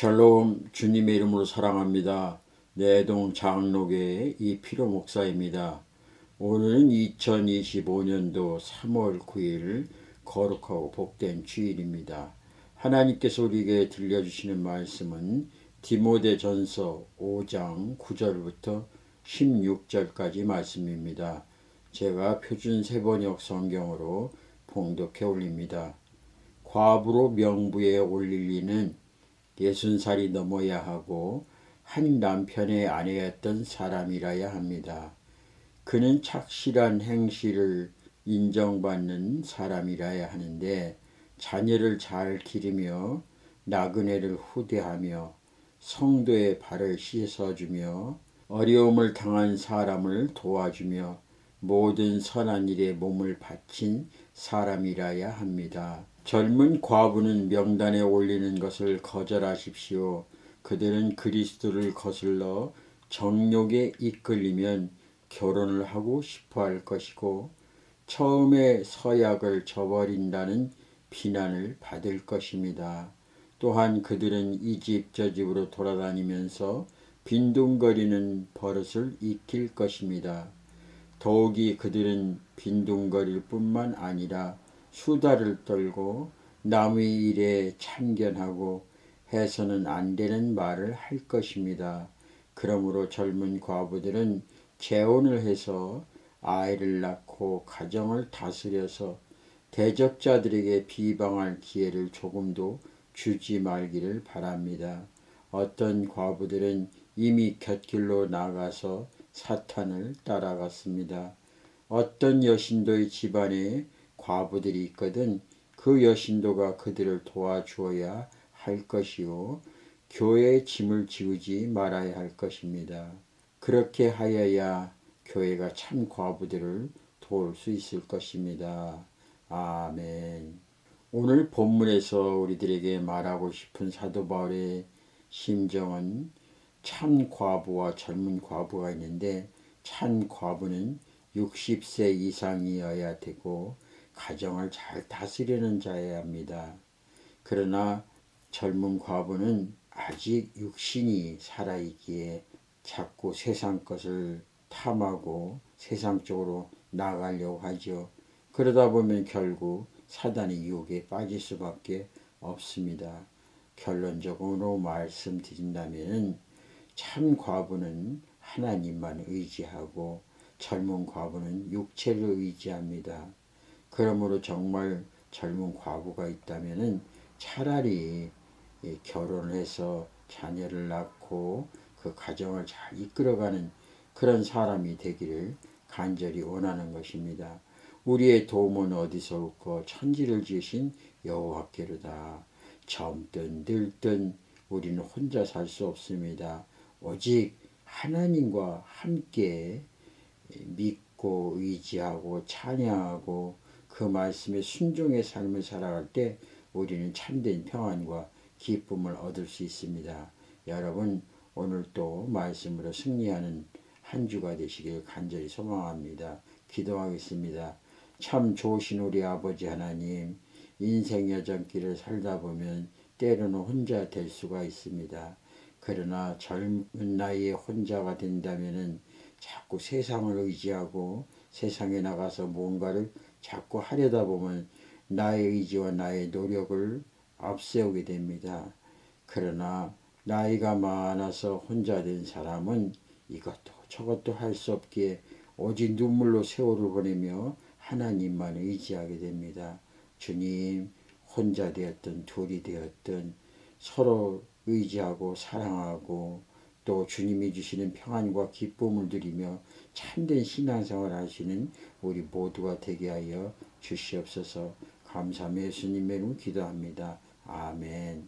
샬롬 주님의 이름으로 사랑합니다. 내동 장로교의 이피로 목사입니다. 오늘은 2025년도 3월 9일 거룩하고 복된 주일입니다. 하나님께서 우리에게 들려주시는 말씀은 디모데 전서 5장 9절부터 16절까지 말씀입니다. 제가 표준 세번역 성경으로 봉독해 올립니다. 과부로 명부에 올릴 리는 예순 살이 넘어야 하고 한 남편의 아내였던 사람이라야 합니다. 그는 착실한 행실을 인정받는 사람이라야 하는데 자녀를 잘 기르며 나그네를 후대하며 성도의 발을 씻어주며 어려움을 당한 사람을 도와주며 모든 선한 일에 몸을 바친 사람이라야 합니다. 젊은 과부는 명단에 올리는 것을 거절하십시오. 그들은 그리스도를 거슬러 정욕에 이끌리면 결혼을 하고 싶어 할 것이고 처음에 서약을 저버린다는 비난을 받을 것입니다. 또한 그들은 이 집 저 집으로 돌아다니면서 빈둥거리는 버릇을 익힐 것입니다. 더욱이 그들은 빈둥거릴 뿐만 아니라 수다를 떨고 남의 일에 참견하고 해서는 안 되는 말을 할 것입니다. 그러므로 젊은 과부들은 재혼을 해서 아이를 낳고 가정을 다스려서 대적자들에게 비방할 기회를 조금도 주지 말기를 바랍니다. 어떤 과부들은 이미 곁길로 나가서 사탄을 따라갔습니다. 어떤 여신도의 집안에 과부들이 있거든 그 여신도가 그들을 도와주어야 할 것이요 교회의 짐을 지우지 말아야 할 것입니다. 그렇게 하여야 교회가 참 과부들을 도울 수 있을 것입니다. 아멘. 오늘 본문에서 우리들에게 말하고 싶은 사도 바울의 심정은 참 과부와 젊은 과부가 있는데 참 과부는 60세 이상이어야 되고 가정을 잘 다스리는 자여야 합니다. 그러나 젊은 과부는 아직 육신이 살아있기에 자꾸 세상 것을 탐하고 세상 쪽으로 나가려고 하죠. 그러다 보면 결국 사단의 유혹에 빠질 수밖에 없습니다. 결론적으로 말씀드린다면 참 과부는 하나님만 의지하고 젊은 과부는 육체를 의지합니다. 그러므로 정말 젊은 과부가 있다면 차라리 결혼을 해서 자녀를 낳고 그 가정을 잘 이끌어가는 그런 사람이 되기를 간절히 원하는 것입니다. 우리의 도움은 어디서 올고 천지를 지으신 여호와께로다. 젊든 늙든 우리는 혼자 살 수 없습니다. 오직 하나님과 함께 믿고 의지하고 찬양하고 그 말씀에 순종의 삶을 살아갈 때 우리는 참된 평안과 기쁨을 얻을 수 있습니다. 여러분 오늘 또 말씀으로 승리하는 한 주가 되시길 간절히 소망합니다. 기도하겠습니다. 참 좋으신 우리 아버지 하나님 인생 여정길을 살다 보면 때로는 혼자 될 수가 있습니다. 그러나 젊은 나이에 혼자가 된다면 자꾸 세상을 의지하고 세상에 나가서 뭔가를 자꾸 하려다 보면 나의 의지와 나의 노력을 앞세우게 됩니다. 그러나 나이가 많아서 혼자 된 사람은 이것도 저것도 할 수 없기에 오직 눈물로 세월을 보내며 하나님만 의지하게 됩니다. 주님, 혼자 되었든 둘이 되었든 서로 의지하고 사랑하고 또 주님이 주시는 평안과 기쁨을 누리며 참된 신앙생활 하시는 우리 모두가 되게 하여 주시옵소서 감사하며 예수님의 이름 기도합니다. 아멘